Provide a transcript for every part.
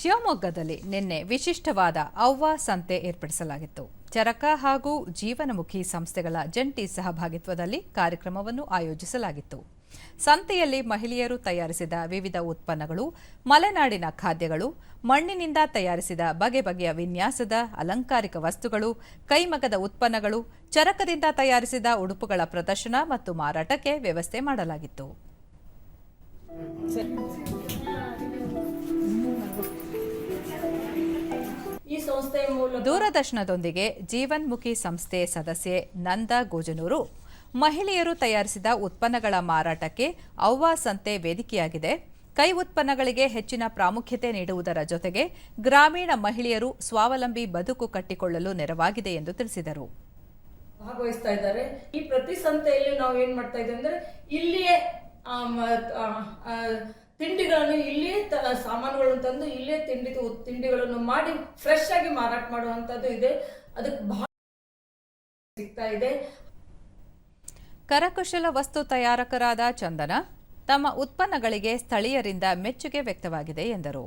ಶಿವಮೊಗ್ಗದಲ್ಲಿ ನಿನ್ನೆ ವಿಶಿಷ್ಟವಾದ ಅವ್ವ ಸಂತೆ ಏರ್ಪಡಿಸಲಾಗಿತ್ತು. ಚರಕ ಹಾಗೂ ಜೀವನಮುಖಿ ಸಂಸ್ಥೆಗಳ ಜಂಟಿ ಸಹಭಾಗಿತ್ವದಲ್ಲಿ ಕಾರ್ಯಕ್ರಮವನ್ನು ಆಯೋಜಿಸಲಾಗಿತ್ತು. ಸಂತೆಯಲ್ಲಿ ಮಹಿಳೆಯರು ತಯಾರಿಸಿದ ವಿವಿಧ ಉತ್ಪನ್ನಗಳು, ಮಲೆನಾಡಿನ ಖಾದ್ಯಗಳು, ಮಣ್ಣಿನಿಂದ ತಯಾರಿಸಿದ ಬಗೆ ಬಗೆಯ ವಿನ್ಯಾಸದ ಅಲಂಕಾರಿಕ ವಸ್ತುಗಳು ಕೈಮಗದ ಉತ್ಪನ್ನಗಳು, ಚರಕದಿಂದ ತಯಾರಿಸಿದ ಉಡುಪುಗಳ ಪ್ರದರ್ಶನ ಮತ್ತು ಮಾರಾಟಕ್ಕೆ ವ್ಯವಸ್ಥೆ ಮಾಡಲಾಗಿತ್ತು. ಈ ಸಂಸ್ಥೆಯ ಮೂಲಕ ದೂರದರ್ಶನದೊಂದಿಗೆ ಜೀವನ್ಮುಖಿ ಸಂಸ್ಥೆ ಸದಸ್ಯೆ ನಂದಾ ಗೋಜನೂರು. ಮಹಿಳೆಯರು ತಯಾರಿಸಿದ ಉತ್ಪನ್ನಗಳ ಮಾರಾಟಕ್ಕೆ ಅವ್ವ ಸಂತೆ ವೇದಿಕೆಯಾಗಿದೆ. ಕೈ ಉತ್ಪನ್ನಗಳಿಗೆ ಹೆಚ್ಚಿನ ಪ್ರಾಮುಖ್ಯತೆ ನೀಡುವುದರ ಜೊತೆಗೆ ಗ್ರಾಮೀಣ ಮಹಿಳೆಯರು ಸ್ವಾವಲಂಬಿ ಬದುಕು ಕಟ್ಟಿಕೊಳ್ಳಲು ನೆರವಾಗಿದೆ ಎಂದು ತಿಳಿಸಿದರು. ಭಾಗವಹಿಸ್ತಾ ಇದ್ದಾರೆ. ಈ ಪ್ರತಿ ಸಂತೆಯಲ್ಲಿ ನಾವು ಏನ್ ಮಾಡ್ತಾ ಇದ್ದೇವೆ ಅಂದ್ರೆ ಇಲ್ಲಿಯೇ ತಿಂಡಿಗಳನ್ನು ಇಲ್ಲೇ ತ- ಸಾಮಾನುಗಳನ್ನು ತಂದು ಇಲ್ಲೇ ತಿಂಡಿ ತಿಂಡಿಗಳನ್ನು ಮಾಡಿ ಫ್ರೆಶ್ ಆಗಿ ಮಾರಾಟ ಮಾಡುವಂತದ್ದು ಇದೆ. ಅದಕ್ಕೆ ಬಹಳ ಸಿಗ್ತಾ ಇದೆ. ಕರಕುಶಲ ವಸ್ತು ತಯಾರಕರಾದ ಚಂದನ ತಮ್ಮ ಉತ್ಪನ್ನಗಳಿಗೆ ಸ್ಥಳೀಯರಿಂದ ಮೆಚ್ಚುಗೆ ವ್ಯಕ್ತವಾಗಿದೆ ಎಂದರು.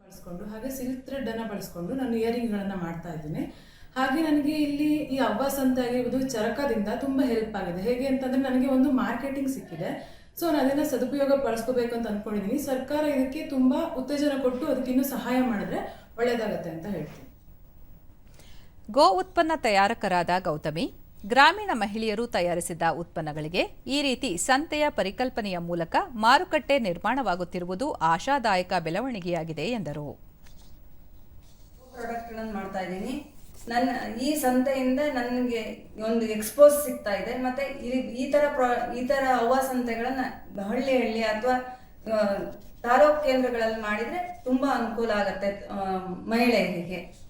ಬಳಸ್ಕೊಂಡು ಹಾಗೆ ಸಿಲ್ಕ್ ಥ್ರೆಡ್ ಅನ್ನ ಬಳಸ್ಕೊಂಡು ನಾನು ಇಯರಿಂಗ್ಗಳನ್ನ ಮಾಡ್ತಾ ಇದ್ದೀನಿ. ಹಾಗೆ ನನಗೆ ಇಲ್ಲಿ ಈ ಅವ್ವಾಸ್ ಅಂತ ಆಗಿರ್ಬೋದು ಚರಕದಿಂದ ತುಂಬಾ ಹೆಲ್ಪ್ ಆಗಿದೆ. ಹೇಗೆ ಅಂತಂದ್ರೆ ನನಗೆ ಒಂದು ಮಾರ್ಕೆಟಿಂಗ್ ಸಿಕ್ಕಿದೆ. ಸೊ ನಾನು ಅದನ್ನ ಸದುಪಯೋಗ ಪಡಿಸ್ಕೋಬೇಕು ಅಂತ ಅಂದ್ಕೊಂಡಿದ್ದೀನಿ ಸರ್ಕಾರ ಇದಕ್ಕೆ ತುಂಬಾ ಉತ್ತೇಜನ ಕೊಟ್ಟು ಅದಕ್ಕೆ ಇನ್ನೂ ಸಹಾಯ ಮಾಡಿದ್ರೆ ಒಳ್ಳೇದಾಗತ್ತೆ ಅಂತ ಹೇಳ್ತೀನಿ. ಗೋ ಉತ್ಪನ್ನ ತಯಾರಕರಾದ ಗೌತಮಿ ಗ್ರಾಮೀಣ ಮಹಿಳೆಯರು ತಯಾರಿಸಿದ ಉತ್ಪನ್ನಗಳಿಗೆ ಈ ರೀತಿ ಸಂತೆಯ ಪರಿಕಲ್ಪನೆಯ ಮೂಲಕ ಮಾರುಕಟ್ಟೆ ನಿರ್ಮಾಣವಾಗುತ್ತಿರುವುದು ಆಶಾದಾಯಕ ಬೆಳವಣಿಗೆಯಾಗಿದೆ ಎಂದರು. ಪ್ರಾಡಕ್ಟ್ಗಳನ್ನು ಮಾಡ್ತಾ ಇದ್ದೀನಿ. ನನ್ನ ಈ ಸಂತೆಯಿಂದ ನನಗೆ ಒಂದು ಎಕ್ಸ್ಪೋಸ್ ಸಿಗ್ತಾ ಇದೆ. ಮತ್ತೆ ಈ- ತರ ಪ್ರಾ, ಈ ತರ ಅವ್ವ ಸಂತೆಗಳನ್ನ ಹಳ್ಳಿ ಹಳ್ಳಿ ಅಥವಾ ತಾಲೂಕು ಕೇಂದ್ರಗಳಲ್ಲಿ ಮಾಡಿದ್ರೆ ತುಂಬಾ ಅನುಕೂಲ ಆಗತ್ತೆ ಮಹಿಳೆಯರಿಗೆ.